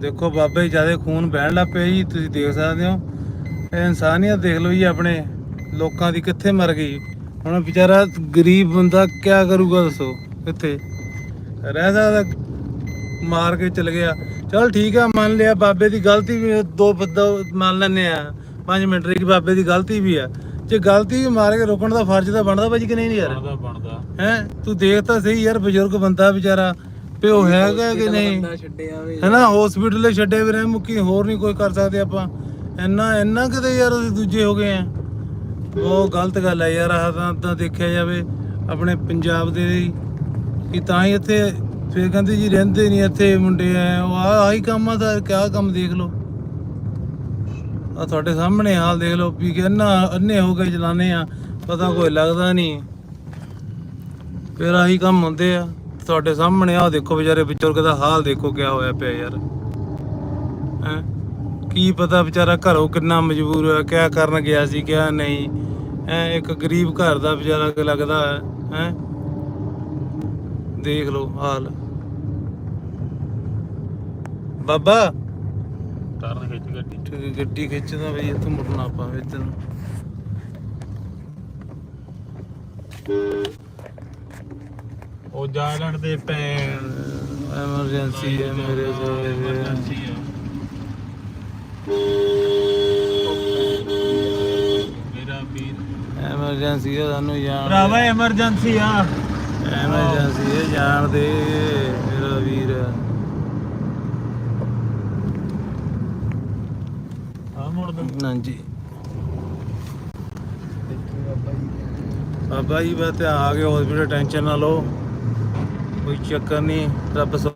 ਦੇਖੋ ਬਾਬੇ ਜਿਆਦੇ ਖੂਨ ਬਹਿਣ ਲੱਗ ਪਿਆ ਜੀ ਤੁਸੀਂ ਦੇਖ ਸਕਦੇ ਹੋ। ਇਹ ਇਨਸਾਨੀਅਤ ਦੇਖ ਲਓ ਜੀ ਆਪਣੇ ਲੋਕਾਂ ਦੀ ਕਿੱਥੇ ਮਰ ਗਈ। ਹੁਣ ਵਿਚਾਰਾ ਗਰੀਬ ਬੰਦਾ ਕੀ ਕਰੂਗਾ ਦੱਸੋ ਕਿੱਥੇ ਰਹਿ ਸਕਦਾ ਮਾਰ ਕੇ ਚਲ ਗਿਆ। ਚਲ ਠੀਕ ਆ ਮੰਨ ਲਿਆ ਬਾਬੇ ਦੀ ਗਲਤੀ ਵੀ ਦੋ ਬੰਦਾ ਮੰਨ ਲੈਨੇ ਆ। 5 ਮਿੰਟ ਰਹੀ ਕਿ ਬਾਬੇ ਦੀ ਗਲਤੀ ਵੀ ਆ। ਜੇ ਗਲਤੀ ਵੀ ਮਾਰ ਕੇ ਰੋਕਣ ਦਾ ਫਰਜ਼ ਤਾਂ ਬਣਦਾ ਭਾਜੀ ਕਿ ਨਹੀਂ ਯਾਰ? ਬਣਦਾ ਬਣਦਾ। ਹੈ? ਤੂੰ ਦੇਖ ਤਾਂ ਸਹੀ ਯਾਰ ਬਜ਼ੁਰਗ ਬੰਦਾ ਵਿਚਾਰਾ। ਪਿਓ ਹੈਗਾ ਕਿ ਨਹੀਂ? ਛੱਡਿਆ ਵੇ ਹੈਨਾ ਹਸਪੀਟਲ ਛੱਡੇ ਵੀ ਰਹੇ ਮੁੱਕੀ ਹੋਰ ਨਹੀਂ ਕੋਈ ਕਰ ਸਕਦੇ ਆਪਾਂ। ਇੰਨਾ ਇੰਨਾ ਕਿਤੇ ਯਾਰ ਅਸੀਂ ਦੂਜੇ ਹੋ ਗਏ ਆ ਉਹ ਗਲਤ ਗੱਲ ਹੈ ਯਾਰ ਆਹ ਤਾਂ ਤਾਂ ਦੇਖਿਆ ਜਾਵੇ ਆਪਣੇ ਪੰਜਾਬ ਦੇ ਲਈ ਕਿ ਤਾਂ ਹੀ ਇੱਥੇ ਫਿਰ ਕਹਿੰਦੇ ਜੀ ਰਹਿੰਦੇ ਨਹੀਂ ਇੱਥੇ ਮੁੰਡੇ ਆ ਉਹ ਆਹ ਆਹੀ ਕੰਮ ਆ ਤਾਂ ਕਿਆ ਕੰਮ ਦੇਖ ਲਓ। ਆ ਤੁਹਾਡੇ ਸਾਹਮਣੇ ਹਾਲ ਦੇਖ ਲਓ ਵੀ ਕਿੰਨਾ ਅੰਨੇ ਹੋ ਕੇ ਚਲਾਨੇ ਆ ਪਤਾ ਕੋਈ ਲੱਗਦਾ ਨਹੀਂ। ਫਿਰ ਆਹੀ ਕੰਮ ਹੁੰਦੇ ਆ। ਤੁਹਾਡੇ ਸਾਹਮਣੇ ਆ ਦੇਖੋ ਵਿਚਾਰੇ ਬਜ਼ੁਰਗ ਦਾ ਹਾਲ ਦੇਖੋ ਕਿਆ ਹੋਇਆ ਪਿਆ ਯਾਰ। ਹੈ? ਕੀ ਪਤਾ ਵਿਚਾਰਾ ਘਰੋਂ ਕਿੰਨਾ ਮਜਬੂਰ ਹੋਇਆ ਕਿਆ ਕਰਨ ਗਿਆ ਸੀ ਕਿਆ ਨਹੀਂ। ਹੈ ਇੱਕ ਗਰੀਬ ਘਰ ਦਾ ਵਿਚਾਰਾ ਕਿ ਲੱਗਦਾ ਹੈ ਹੈ? ਦੇਖ ਲਓ ਹਾਲ। ਬਾਬਾ! ਟਰਨ ਖਿੱਚ ਗੱਡੀ। ਗੱਡੀ ਖਿੱਚਦਾ ਬਈ ਇੱਥੋਂ ਮੁੜਨਾ ਆਪਾਂ ਨੂੰ। ਉਹ ਜਾਇਲੈਂਡ ਦੇ ਭੈਣ ਐਮਰਜੈਂਸੀ ਹੈ ਮੇਰੇ ਐਮਰਜੈਂਸੀ ਆ। ਮੇਰਾ ਵੀਰ। ਐਮਰਜੈਂਸੀ ਹੈ ਸਾਨੂੰ ਜਾਣ ਭਰਾਵਾ ਐਮਰਜੈਂਸੀ ਆ। ਐਮਰਜੈਂਸੀ ਹੈ ਜਾਣ ਦੇ ਮੇਰਾ ਵੀਰ। ਆ ਮੁੜ ਦੋ। ਹਾਂਜੀ। ਬਾਬਾ ਜੀ। ਤੇ ਆ ਗਏ ਹਸਪੀਟਲ ਟੈਨਸ਼ਨ ਨਾ ਲਓ। ਕੋਈ ਚੱਕਰ ਨਹੀਂ ਰੱਬ ਸਭ